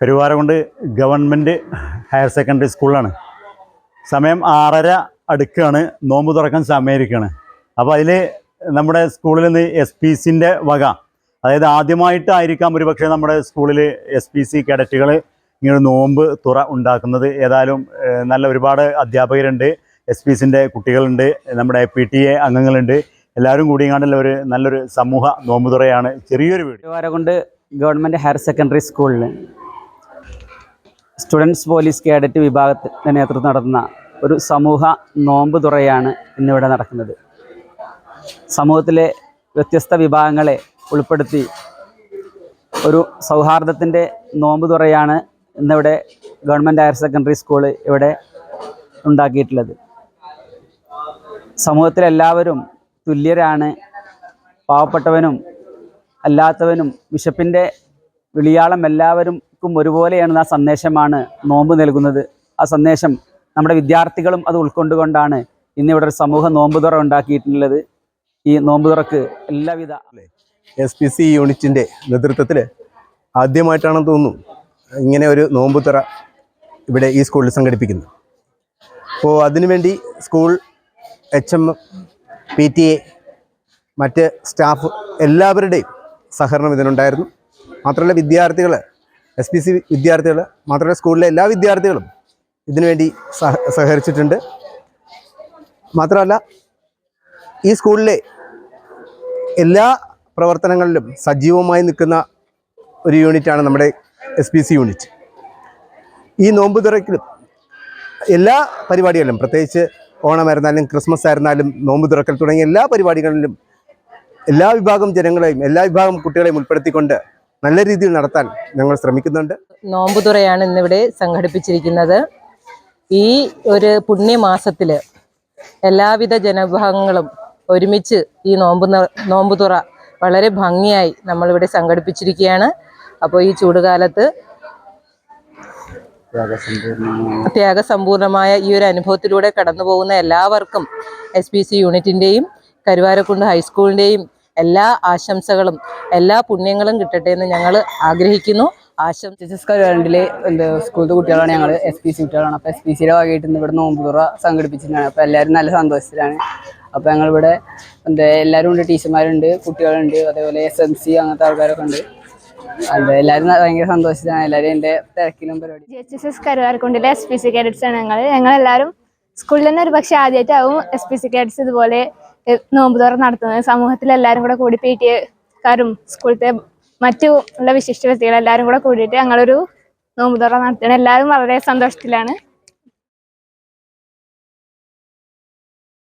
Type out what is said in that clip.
പെരുവാരകുണ്ട് government higher secondary സ്കൂളാണ് സമയം ആറര അടുക്കാണ്. നോമ്പ് തുറക്കാൻ സമയമായിരിക്കുകയാണ് അപ്പോൾ അതിൽ നമ്മുടെ സ്കൂളിൽ നിന്ന് എസ് പി സിന്റെ വക. അതായത് ആദ്യമായിട്ടായിരിക്കാം ഒരു പക്ഷേ നമ്മുടെ സ്കൂളിൽ എസ് പി സി കേഡറ്റുകൾ ഇങ്ങനെ നോമ്പ് തുറ ഉണ്ടാക്കുന്നത്. ഏതായാലും നല്ല ഒരുപാട് അധ്യാപകരുണ്ട്. എസ് പി സിന്റെ കുട്ടികളുണ്ട്. നമ്മുടെ പി ടി എ അംഗങ്ങളുണ്ട്. എല്ലാവരും കൂടി കാണുന്ന ഒരു നല്ലൊരു സമൂഹ നോമ്പ് തുറയാണ് ചെറിയൊരു വീട്. കൊണ്ട് ഗവൺമെന്റ് ഹയർ സെക്കൻഡറി സ്കൂളിൽ സ്റ്റുഡൻസ് പോലീസ് കേഡറ്റ് വിഭാഗത്തിന്റെ നേതൃത്വം നടത്തുന്ന ഒരു സമൂഹ നോമ്പ് തുറയാണ് ഇന്നിവിടെ നടക്കുന്നത്. സമൂഹത്തിലെ വ്യത്യസ്ത വിഭാഗങ്ങളെ ഉൾപ്പെടുത്തി ഒരു സൗഹാർദ്ദത്തിന്റെ നോമ്പ് തുറയാണ് ഇന്നിവിടെ ഗവൺമെന്റ് ഹയർ സെക്കൻഡറി സ്കൂൾ ഇവിടെ ഉണ്ടാക്കിയിട്ടുള്ളത്. സമൂഹത്തിലെല്ലാവരും തുല്യരാണ്. പാവപ്പെട്ടവനും അല്ലാത്തവനും വിശപ്പിന്റെ വിളിയാളം എല്ലാവർക്കും ഒരുപോലെയാണ് ആ സന്ദേശമാണ് നോമ്പ് നൽകുന്നത്. ആ സന്ദേശം നമ്മുടെ വിദ്യാർത്ഥികളും അത് ഉൾക്കൊണ്ടുകൊണ്ടാണ് ഇന്നിവിടെ ഒരു സമൂഹ നോമ്പ് തുറ ഉണ്ടാക്കിയിട്ടുള്ളത്. ഈ നോമ്പ് തുറക്ക് എല്ലാവിധ എസ് പി സി യൂണിറ്റിന്റെ നേതൃത്വത്തിൽ ആദ്യമായിട്ടാണെന്ന് തോന്നുന്നു ഇങ്ങനെ ഒരു നോമ്പ് തുറ ഇവിടെ ഈ സ്കൂളിൽ സംഘടിപ്പിക്കുന്നു അപ്പോൾ അതിനുവേണ്ടി school H M P T A മറ്റ് സ്റ്റാഫ് എല്ലാവരുടെയും സഹകരണം ഇതിനുണ്ടായിരുന്നു. മാത്രമല്ല വിദ്യാർത്ഥികൾ എസ് പി സി വിദ്യാർത്ഥികൾ മാത്രമല്ല സ്കൂളിലെ എല്ലാ വിദ്യാർത്ഥികളും ഇതിനുവേണ്ടി സഹ സഹകരിച്ചിട്ടുണ്ട്. മാത്രമല്ല ഈ സ്കൂളിലെ എല്ലാ പ്രവർത്തനങ്ങളിലും സജീവമായി നിൽക്കുന്ന ഒരു യൂണിറ്റാണ് നമ്മുടെ എസ് പി സി യൂണിറ്റ്. ഈ നോമ്പ് തുറക്കിലും എല്ലാ പരിപാടികളിലും പ്രത്യേകിച്ച് ഓണമായിരുന്നാലും ക്രിസ്മസ് ആയിരുന്നാലും നോമ്പ് തുറക്കൽ തുടങ്ങിയ എല്ലാ പരിപാടികളിലും എല്ലാ വിഭാഗം ജനങ്ങളെയും എല്ലാ വിഭാഗം കുട്ടികളെയും ഉൾപ്പെടുത്തിക്കൊണ്ട് നല്ല രീതിയിൽ നടത്താൻ ഞങ്ങൾ ശ്രമിക്കുന്നുണ്ട്. നോമ്പുതുറയാണ് ഇന്നിവിടെ സംഘടിപ്പിച്ചിരിക്കുന്നത്. ഈ ഒരു പുണ്യമാസത്തിൽ എല്ലാവിധ ജനവിഭാഗങ്ങളും ഒരുമിച്ച് ഈ നോമ്പ് നോമ്പുതുറ വളരെ ഭംഗിയായി നമ്മളിവിടെ സംഘടിപ്പിച്ചിരിക്കുകയാണ്. അപ്പോൾ ഈ ചൂടുകാലത്ത് ത്യാഗസമ്പൂർണമായ ഈ ഒരു അനുഭവത്തിലൂടെ കടന്നു പോകുന്ന എല്ലാവർക്കും എസ് പി സി യൂണിറ്റിന്റെയും കരുവാരക്കുണ്ട് ഹൈസ്കൂളിന്റെയും എല്ലാ ആശംസകളും എല്ലാ പുണ്യങ്ങളും കിട്ടട്ടെ എന്ന് ഞങ്ങൾ ആഗ്രഹിക്കുന്നു. ആശംസ ടീച്ചേഴ്സ് കരുവാരണ്ടിലെ എന്താ സ്കൂളിലത്തെ കുട്ടികളാണ് ഞങ്ങൾ എസ് പി സി കുട്ടികളാണ്. അപ്പോൾ എസ് പി സിയുടെ ഭാഗമായിട്ട് ഇന്ന് ഇവിടെ നോമ്പ് തുറ സംഘടിപ്പിച്ചിട്ടാണ് അപ്പോൾ എല്ലാവരും നല്ല സന്തോഷത്തിലാണ്. അപ്പോൾ ഞങ്ങളിവിടെ എന്താ എല്ലാവരും ഉണ്ട് ടീച്ചർമാരുണ്ട് കുട്ടികളുണ്ട് അതേപോലെ എസ് എം സി അങ്ങനത്തെ ആൾക്കാരൊക്കെ ഉണ്ട്. അതെ എല്ലാവരും ഭയങ്കര സന്തോഷത്തിലാണ്. എല്ലാവരും എന്റെ തിരക്കിലും പരിപാടി ജി എച്ച് എസ് എസ് കരുവാർക്കുണ്ടിലെ എസ് പി സി കേഡറ്റ്സ് ആണ് ഞങ്ങൾ ഞങ്ങളെല്ലാവരും സ്കൂളിൽ തന്നെ ഒരു പക്ഷേ ആദ്യമായിട്ടാവും എസ് പി സി കേഡറ്റ്സ് ഇതുപോലെ നോമ്പ് തുറ നടത്തുന്നത്. സമൂഹത്തിൽ എല്ലാവരും കൂടെ കൂടി പി ടി എക്കാരും സ്കൂളത്തെ മറ്റു ഉള്ള വിശിഷ്ട വ്യക്തികൾ എല്ലാവരും കൂടെ കൂടിയിട്ട് ഞങ്ങളൊരു നോമ്പ് തുറ നടത്തുകയാണ്. എല്ലാവരും വളരെ സന്തോഷത്തിലാണ്.